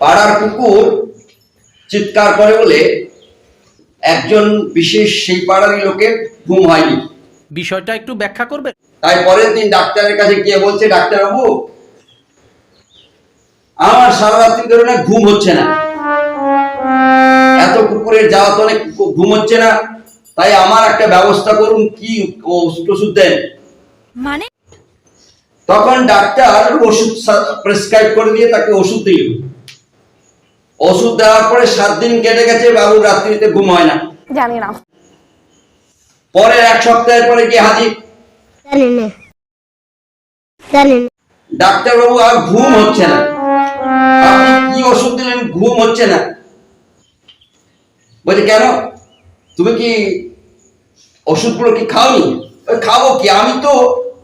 পাড়ার কুকুর চিৎকার করে বলে একজন বিশেষ সেই পাড়ারই লোকের ঘুম হয়নি। বিষয়টা একটু ব্যাখ্যা করবে? তাই পরের দিন ডাক্তারের কাছে গিয়ে বলছে ডাক্তারবাবু আমার সারা রাত্রি ধরে না ঘুম হচ্ছে না। এত কুকুরের যাওয়া তো অনেক ঘুম হচ্ছে না। তাই আমার একটা ব্যবস্থা করুন কি ওষুধ ওষুধ দেন? মানে? তখন ডাক্তার ওষুধ প্রেসক্রাইব করে দিয়ে তাকে ওষুধ দিল। ওষুধ দেওয়ার পরে সাত দিন কেটে গেছে বাবু রাত্রিতে ঘুম হয় না। জানি না। পরে এক সপ্তাহের পরে গিয়ে হাজির। জানি না। জানি না। ডাক্তারবাবু আর ঘুম হচ্ছে না। আপনি কি ওষুধ দিলেন ঘুম হচ্ছে না। বলছে কেন? তুমি কি ওষুধগুলো কি খাওনি? খাব কি? আমি তো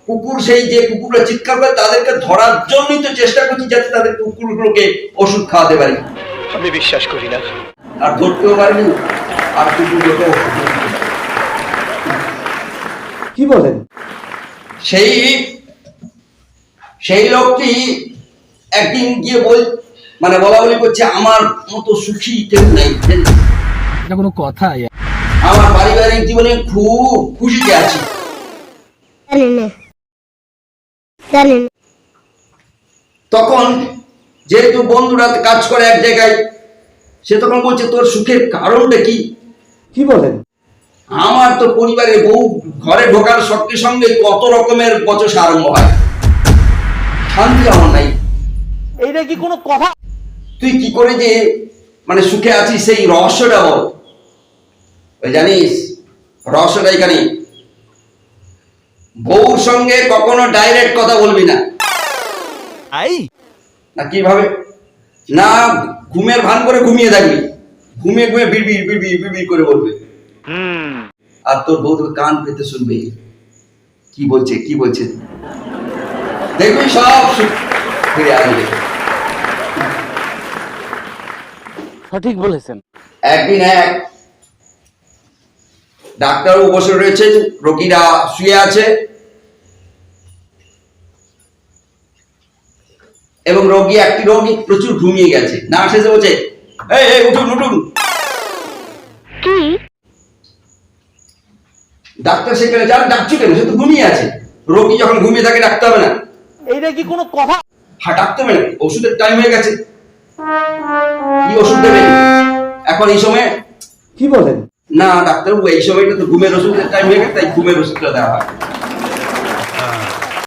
কুকুর সেই যে কুকুররা চিৎকার করে তাদেরকে ধরার জন্যই তো চেষ্টা করছি যাতে তাদের কুকুরগুলোকে ওষুধ খাওয়াতে পারি। আমি বিশ্বাস করি না। আর ধরতেও পারিনি আর পারিনি। কি বলেন? সেই সেই লোকটি একদিন গিয়ে বল মানে বলা বলি করছে আমার মতো সুখী কেউ নেই এটা কোনো কথা আমার পারিবারিক জীবনে খুব খুশিতে আছি। তখন যেহেতু বন্ধুরা কাজ করে এক জায়গায় সে তখন বলছে তোর সুখের কারণটা কি? কি বলেন? আমার তো পরিবারে বউ ঘরে ঢোকার সঙ্গে সঙ্গে কত রকমের বচসা আরম্ভ হয়। শান্তি আমার নাই। এইটা কি কোনো কথা? তুই কি করে যে মানে সুখে আছিস সেই রহস্যটা বল। জানিস রহস্যটা এখানে। বউর সঙ্গে কখনো ডাইরেক্ট কথা বলবি না। আই! না কীভাবে? না ঘুমের ভান করে ঘুমিয়ে থাকবি। ঘুমিয়ে ঘুমিয়ে বিড়বিড় বিড়বিড় বিড়বিড় করে বলবে। আর তোর বউ কান পেতে শুনবে। কি বলছে কি বলছে? দেখবি সব ফিরে আসবে। সঠিক বলেছেন। একদিন এক ডাক্তারও বসে রয়েছেন রোগীরা শুয়ে আছে। এবং রোগী একটি রোগী প্রচুর ঘুমিয়ে গেছে। না এসে বলছে এই এই উঠুন উঠুন। ডাক্তার সেখানে যান ডাকছো কেন? সে তো ঘুমিয়ে আছে। রোগী যখন ঘুমিয়ে থাকে ডাকতে হবে না। এইটা কি কোনো কথা? হ্যাঁ ডাকতে হবে না। ওষুধের টাইম হয়ে গেছে। কি ওষুধ দেবেন? এখন এই সময় কি বলেন? না ডাক্তারবাবু এই সময়টা তো ঘুমের ওষুধের টাইম হয়ে গেছে তাই ঘুমের ওষুধটা দেওয়া হয়।